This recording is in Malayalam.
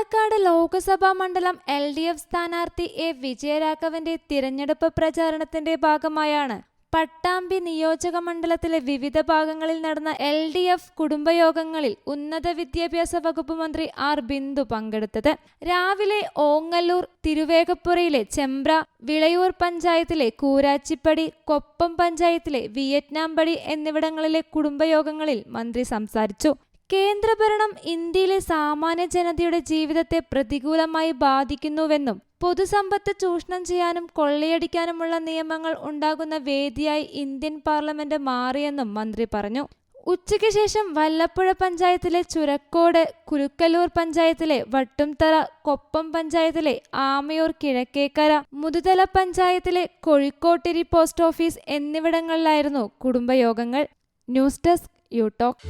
പാലക്കാട് ലോക്സഭാ മണ്ഡലം എൽ ഡി എഫ് സ്ഥാനാർത്ഥി എ വിജയരാഘവന്റെ തിരഞ്ഞെടുപ്പ് പ്രചാരണത്തിന്റെ ഭാഗമായാണ്. പട്ടാമ്പി നിയോജക മണ്ഡലത്തിലെ വിവിധ ഭാഗങ്ങളിൽ നടന്ന എൽ ഡി എഫ് കുടുംബയോഗങ്ങളിൽ ഉന്നത വിദ്യാഭ്യാസ വകുപ്പ് മന്ത്രി ആർ ബിന്ദു പങ്കെടുത്തത്. രാവിലെ ഓങ്ങല്ലൂർ തിരുവേഗപ്പുറയിലെ ചെമ്പ്ര വിളയൂർ പഞ്ചായത്തിലെ കൂരാച്ചിപ്പടി കൊപ്പം പഞ്ചായത്തിലെ വിയറ്റ്നാംപടി എന്നിവിടങ്ങളിലെ കുടുംബയോഗങ്ങളിൽ മന്ത്രി സംസാരിച്ചു. കേന്ദ്രഭരണം ഇന്ത്യയിലെ സാമാന്യ ജനതയുടെ ജീവിതത്തെ പ്രതികൂലമായി ബാധിക്കുന്നുവെന്നും പൊതുസമ്പത്ത് ചൂഷണം ചെയ്യാനും കൊള്ളയടിക്കാനുമുള്ള നിയമങ്ങൾ ഉണ്ടാകുന്ന വേദിയായി ഇന്ത്യൻ പാർലമെന്റ് മാറിയെന്നും മന്ത്രി പറഞ്ഞു. ഉച്ചയ്ക്ക് ശേഷം വല്ലപ്പുഴ പഞ്ചായത്തിലെ ചുരക്കോട് കുരുക്കല്ലൂർ പഞ്ചായത്തിലെ വട്ടുംതറ കൊപ്പം പഞ്ചായത്തിലെ ആമയൂർ കിഴക്കേക്കര മുതുതല പഞ്ചായത്തിലെ കോഴിക്കോട്ടിരി പോസ്റ്റ് ഓഫീസ് എന്നിവിടങ്ങളിലായിരുന്നു കുടുംബയോഗങ്ങൾ. News desk യൂടോക്ക്